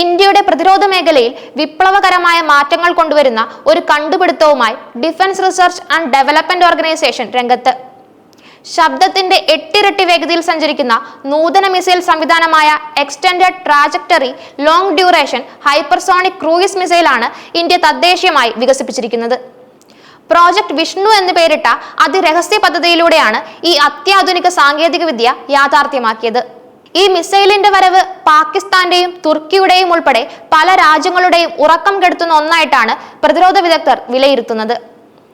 ഇന്ത്യയുടെ പ്രതിരോധ മേഖലയിൽ വിപ്ലവകരമായ മാറ്റങ്ങൾ കൊണ്ടുവരുന്ന ഒരു കണ്ടുപിടുത്തവുമായി defence research and development organisation രംഗത്ത്. ശബ്ദത്തിന്റെ എട്ടിരട്ടി വേഗതയിൽ സഞ്ചരിക്കുന്ന നൂതന മിസൈൽ സംവിധാനമായ extended trajectory long duration hypersonic cruise മിസൈലാണ് India തദ്ദേശീയമായി വികസിപ്പിച്ചിരിക്കുന്നത്. പ്രോജക്ട് വിഷ്ണു എന്ന് പേരിട്ട അതിരഹസ്യ പദ്ധതിയിലൂടെയാണ് ഈ അത്യാധുനിക സാങ്കേതികവിദ്യ യാഥാർത്ഥ്യമാക്കിയത്. ഈ മിസൈലിന്റെ വരവ് പാകിസ്ഥാന്റെയും തുർക്കിയുടെയും ഉൾപ്പെടെ പല രാജ്യങ്ങളുടെയും ഉറക്കം കെടുത്തുന്ന ഒന്നായിട്ടാണ് പ്രതിരോധ വിദഗ്ധർ വിലയിരുത്തുന്നത്.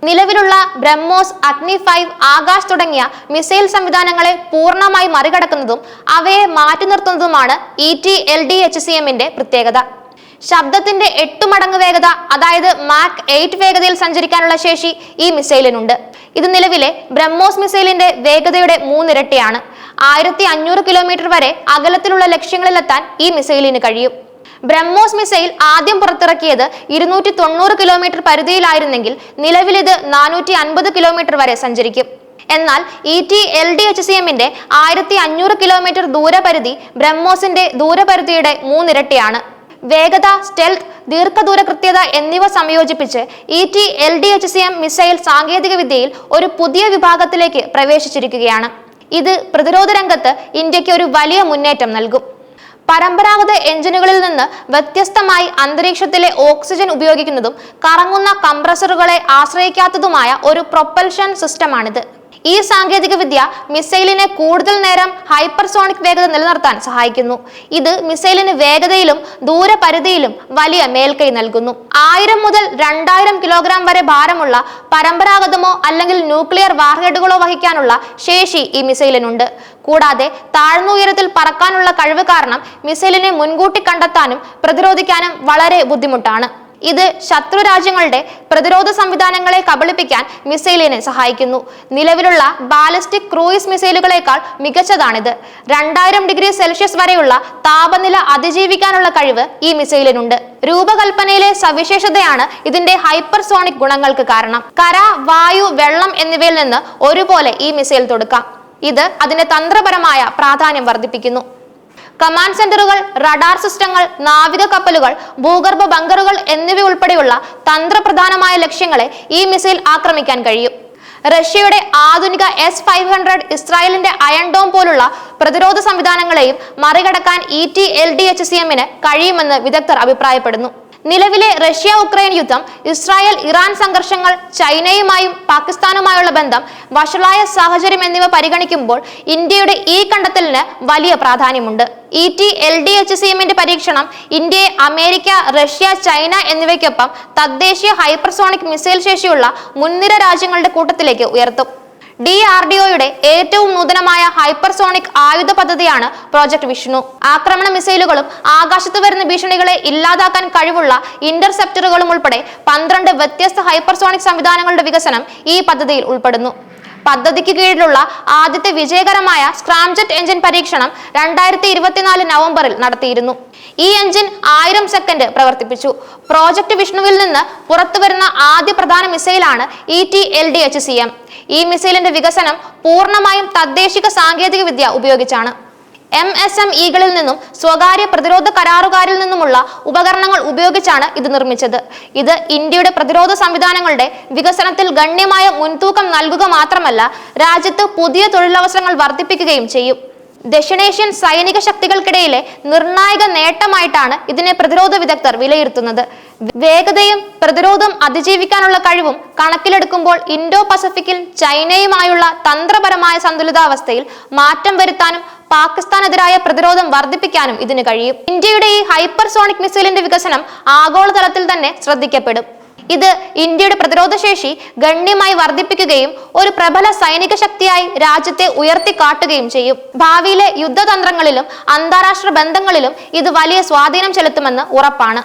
നിലവിലുള്ള ബ്രഹ്മോസ് അഗ്നി ഫൈവ് ആകാശ് തുടങ്ങിയ മിസൈൽ സംവിധാനങ്ങളെ പൂർണമായി മറികടക്കുന്നതും അവയെ മാറ്റി നിർത്തുന്നതുമാണ് E T L D H C എമ്മിന്റെ പ്രത്യേകത. ശബ്ദത്തിന്റെ എട്ട് മടങ്ങ് വേഗത അതായത് മാക് എയ്റ്റ് വേഗതയിൽ സഞ്ചരിക്കാനുള്ള ശേഷി ഈ മിസൈലിനുണ്ട്. ഇത് നിലവിലെ ബ്രഹ്മോസ് മിസൈലിന്റെ വേഗതയുടെ മൂന്നിരട്ടിയാണ്. ആയിരത്തി അഞ്ഞൂറ് കിലോമീറ്റർ വരെ അകലത്തിലുള്ള ലക്ഷ്യങ്ങളിലെത്താൻ ഈ മിസൈലിന് കഴിയും. ബ്രഹ്മോസ് മിസൈൽ ആദ്യം പുറത്തിറക്കിയത് ഇരുന്നൂറ്റി തൊണ്ണൂറ് കിലോമീറ്റർ പരിധിയിലായിരുന്നെങ്കിൽ നിലവിലിത് നാനൂറ്റി അൻപത് കിലോമീറ്റർ വരെ സഞ്ചരിക്കും. എന്നാൽ E T L D H C എമ്മിന്റെ ആയിരത്തി അഞ്ഞൂറ് കിലോമീറ്റർ ദൂരപരിധി ബ്രഹ്മോസിന്റെ ദൂരപരിധിയുടെ മൂന്നിരട്ടിയാണ്. വേഗത സ്റ്റെൽത്ത് ദീർഘദൂര കൃത്യത എന്നിവ സംയോജിപ്പിച്ച് E T L D H C M missile സാങ്കേതികവിദ്യയിൽ ഒരു പുതിയ വിഭാഗത്തിലേക്ക് പ്രവേശിച്ചിരിക്കുകയാണ്. ഇത് പ്രതിരോധ രംഗത്ത് ഇന്ത്യയ്ക്ക് ഒരു വലിയ മുന്നേറ്റം നൽകും. പരമ്പരാഗത എഞ്ചിനുകളിൽ നിന്ന് വ്യത്യസ്തമായി അന്തരീക്ഷത്തിലെ ഓക്സിജൻ ഉപയോഗിക്കുന്നതും കറങ്ങുന്ന കംപ്രസറുകളെ ആശ്രയിക്കാത്തതുമായ ഒരു പ്രൊപ്പൽഷൻ സിസ്റ്റമാണിത്. ഈ സാങ്കേതിക വിദ്യ മിസൈലിനെ കൂടുതൽ നേരം ഹൈപ്പർസോണിക് വേഗത നിലനിർത്താൻ സഹായിക്കുന്നു. ഇത് മിസൈലിന് വേഗതയിലും ദൂരപരിധിയിലും വലിയ മേൽക്കൈ നൽകുന്നു. ആയിരം മുതൽ രണ്ടായിരം കിലോഗ്രാം വരെ ഭാരമുള്ള പരമ്പരാഗതമോ അല്ലെങ്കിൽ ന്യൂക്ലിയർ വാർഹെഡുകളോ വഹിക്കാനുള്ള ശേഷി ഈ മിസൈലിനുണ്ട്. കൂടാതെ താഴ്ന്ന ഉയരത്തിൽ പറക്കാനുള്ള കഴിവ് കാരണം മിസൈലിനെ മുൻകൂട്ടി കണ്ടെത്താനും പ്രതിരോധിക്കാനും വളരെ ബുദ്ധിമുട്ടാണ്. ഇത് ശത്രു രാജ്യങ്ങളുടെ പ്രതിരോധ സംവിധാനങ്ങളെ കബളിപ്പിക്കാൻ മിസൈലിനെ സഹായിക്കുന്നു. നിലവിലുള്ള ബാലിസ്റ്റിക് ക്രൂയിസ് മിസൈലുകളേക്കാൾ മികച്ചതാണിത്. രണ്ടായിരം ഡിഗ്രി സെൽഷ്യസ് വരെയുള്ള താപനില അതിജീവിക്കാനുള്ള കഴിവ് ഈ മിസൈലിനുണ്ട്. രൂപകൽപ്പനയിലെ സവിശേഷതയാണ് ഇതിന്റെ ഹൈപ്പർസോണിക് ഗുണങ്ങൾക്ക് കാരണം. കര വായു വെള്ളം എന്നിവയിൽ നിന്ന് ഒരുപോലെ ഈ മിസൈൽ തൊടുക്കാം. ഇത് അതിന്റെ തന്ത്രപരമായ പ്രാധാന്യം വർദ്ധിപ്പിക്കുന്നു. കമാൻഡ് സെന്ററുകൾ റഡാർ സിസ്റ്റങ്ങൾ നാവിക കപ്പലുകൾ ഭൂഗർഭ ബങ്കറുകൾ എന്നിവ ഉൾപ്പെടെയുള്ള തന്ത്രപ്രധാനമായ ലക്ഷ്യങ്ങളെ ഈ മിസൈൽ ആക്രമിക്കാൻ കഴിയും. റഷ്യയുടെ ആധുനിക എസ് ഫൈവ് ഹൺഡ്രഡ് ഇസ്രായേലിന്റെ അയൺഡോം പോലുള്ള പ്രതിരോധ സംവിധാനങ്ങളെയും മറികടക്കാൻ E T L D H C എമ്മിന് കഴിയുമെന്ന് വിദഗ്ധർ അഭിപ്രായപ്പെടുന്നു. നിലവിലെ റഷ്യ ഉക്രൈൻ യുദ്ധം ഇസ്രായേൽ ഇറാൻ സംഘർഷങ്ങൾ ചൈനയുമായും പാകിസ്ഥാനുമായുള്ള ബന്ധം വഷളായ സാഹചര്യം എന്നിവ പരിഗണിക്കുമ്പോൾ ഇന്ത്യയുടെ ഈ കണ്ടെത്തലിന് വലിയ പ്രാധാന്യമുണ്ട്. E T L D H C എമ്മിന്റെ പരീക്ഷണം ഇന്ത്യയെ അമേരിക്ക റഷ്യ ചൈന എന്നിവയ്ക്കൊപ്പം തദ്ദേശീയ ഹൈപ്പർസോണിക് മിസൈൽ ശേഷിയുള്ള മുൻനിര രാജ്യങ്ങളുടെ കൂട്ടത്തിലേക്ക് ഉയർത്തും. ഡി ആർ ഡി ഒയുടെ ഏറ്റവും നൂതനമായ ഹൈപ്പർസോണിക് ആയുധ പദ്ധതിയാണ് പ്രോജക്ട് വിഷ്ണു. ആക്രമണ മിസൈലുകളും ആകാശത്ത് വരുന്ന ഭീഷണികളെ ഇല്ലാതാക്കാൻ കഴിവുള്ള ഇന്റർസെപ്റ്ററുകളും ഉൾപ്പെടെ പന്ത്രണ്ട് വ്യത്യസ്ത ഹൈപ്പർസോണിക് സംവിധാനങ്ങളുടെ വികസനം ഈ പദ്ധതിയിൽ ഉൾപ്പെടുന്നു. പദ്ധതിക്ക് കീഴിലുള്ള ആദ്യത്തെ വിജയകരമായ സ്ക്രാംജെറ്റ് എഞ്ചിൻ പരീക്ഷണം രണ്ടായിരത്തി ഇരുപത്തിനാല് നവംബറിൽ നടത്തിയിരുന്നു. ഈ എഞ്ചിൻ ആയിരം സെക്കൻഡ് പ്രവർത്തിപ്പിച്ചു. പ്രോജക്ട് വിഷ്ണുവിൽ നിന്ന് പുറത്തുവരുന്ന ആദ്യ പ്രധാന മിസൈലാണ് E T L D H C M. ഈ മിസൈലിന്റെ വികസനം പൂർണമായും തദ്ദേശിക സാങ്കേതിക വിദ്യ ഉപയോഗിച്ചാണ്. എം എസ് എം ഇകളിൽ നിന്നും സ്വകാര്യ പ്രതിരോധ കരാറുകാരിൽ നിന്നുമുള്ള ഉപകരണങ്ങൾ ഉപയോഗിച്ചാണ് ഇത് നിർമ്മിച്ചത്. ഇത് ഇന്ത്യയുടെ പ്രതിരോധ സംവിധാനങ്ങളുടെ വികസനത്തിൽ ഗണ്യമായ മുൻതൂക്കം നൽകുക മാത്രമല്ല രാജ്യത്ത് പുതിയ തൊഴിലവസരങ്ങൾ വർദ്ധിപ്പിക്കുകയും ചെയ്യും. ദക്ഷിണേഷ്യൻ സൈനിക ശക്തികൾക്കിടയിലെ നിർണായക നേട്ടമായിട്ടാണ് ഇതിനെ പ്രതിരോധ വിദഗ്ധർ വിലയിരുത്തുന്നത്. വേഗതയും പ്രതിരോധം അതിജീവിക്കാനുള്ള കഴിവും കണക്കിലെടുക്കുമ്പോൾ ഇൻഡോ പസഫിക്കിൽ ചൈനയുമായുള്ള തന്ത്രപരമായ സന്തുലിതാവസ്ഥയിൽ മാറ്റം വരുത്താനും പാകിസ്ഥാനെതിരായ പ്രതിരോധം വർദ്ധിപ്പിക്കാനും ഇതിന് കഴിയും. ഇന്ത്യയുടെ ഈ ഹൈപ്പർസോണിക് മിസൈലിന്റെ വികസനം ആഗോളതലത്തിൽ തന്നെ ശ്രദ്ധിക്കപ്പെടും. ഇത് ഇന്ത്യയുടെ പ്രതിരോധശേഷി ഗണ്യമായി വർദ്ധിപ്പിക്കുകയും ഒരു പ്രബല സൈനിക ശക്തിയായി രാജ്യത്തെ ഉയർത്തിക്കാട്ടുകയും ചെയ്യും. ഭാവിയിലെ യുദ്ധതന്ത്രങ്ങളിലും അന്താരാഷ്ട്ര ബന്ധങ്ങളിലും ഇത് വലിയ സ്വാധീനം ചെലുത്തുമെന്ന് ഉറപ്പാണ്.